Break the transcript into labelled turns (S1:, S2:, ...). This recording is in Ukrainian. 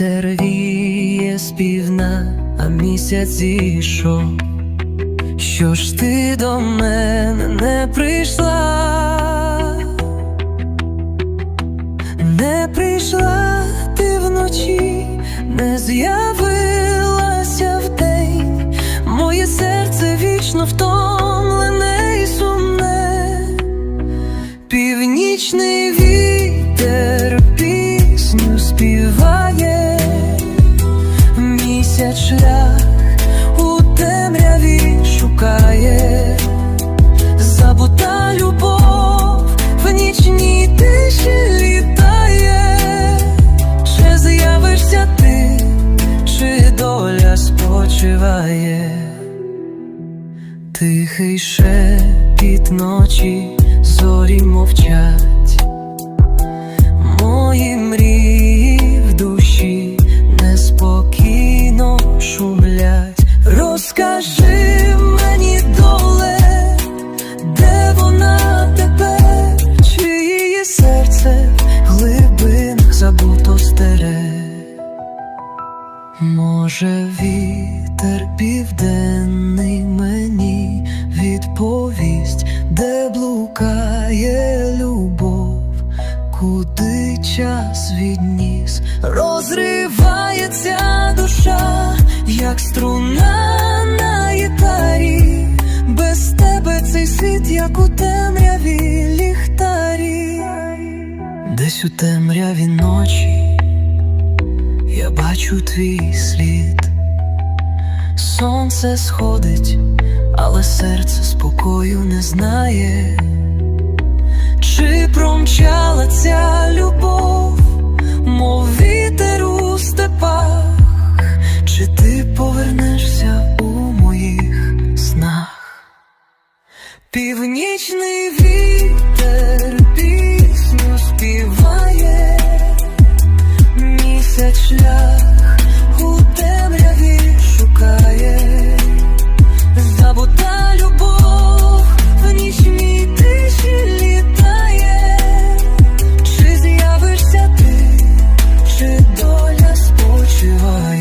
S1: з півна, а місяць зійшов. Що ж ти до мене не прийшла? Не прийшла ти вночі, не з'явилася вдень, моє серце вічно втомлене і сумне, північний вітер пісню співає, місяць шлях у темряві шукає, забута любов в нічній тиші літає, чи з'явишся ти, чи доля спочиває, тихий шепіт ночі, зорі мовчать, мої мрії Може, вітер південний мені відповість, де блукає любов, куди час відніс, розривається душа, як струна на гітарі, без тебе цей світ, як у темряві ліхтарі, десь у темряві ночі. Бачу твій слід, сонце сходить, але серце спокою не знає, чи промчала ця любов, мов вітер у степах, чи ти повернешся у моїх снах? Північний вітер чи доля